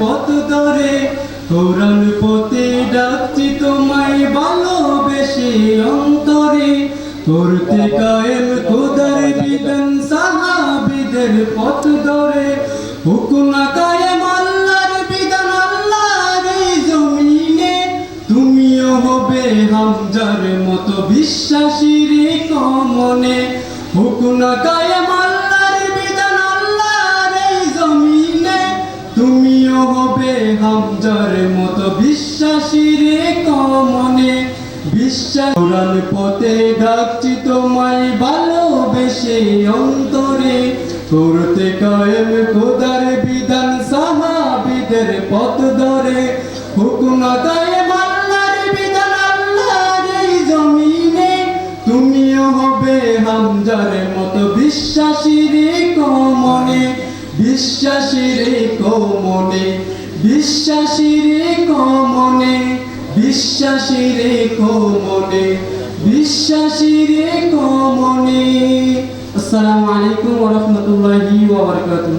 পথ ধরে। কোরআন পথে ডাকছি তোমায় ভালোবেসে অন্তরে, করতে কায়েম খোদার বিধান সাহাবিদের পথ ধরে। হুকুনা হবে হামজার মতো বিশ্বাসী রে কমনে হুকুনা কায়েম আল্লাহর বিধান, আল্লাহর এই জমিনে। তুমিও হবে হামজার মতো বিশ্বাসী রে কমনে। বিশ্বাস কোরআন পথে ডাকছি তোমায় ভালোবেসে অন্তরে। করতে কায়েম খোদার বিধান সাহাবিদের পথ ধরে। হুকুমা কায়েম হবে হামজার মতো বিশ্বাসী রে কমনে বিশ্বাসী রে কমনে বিশ্বাসী রে কমনে বিশ্বাসী রে কমনে বিশ্বাসী রে কমনে আসসালামু আলাইকুম ওয়া রাহমাতুল্লাহি ওয়া বারাকাতুহু।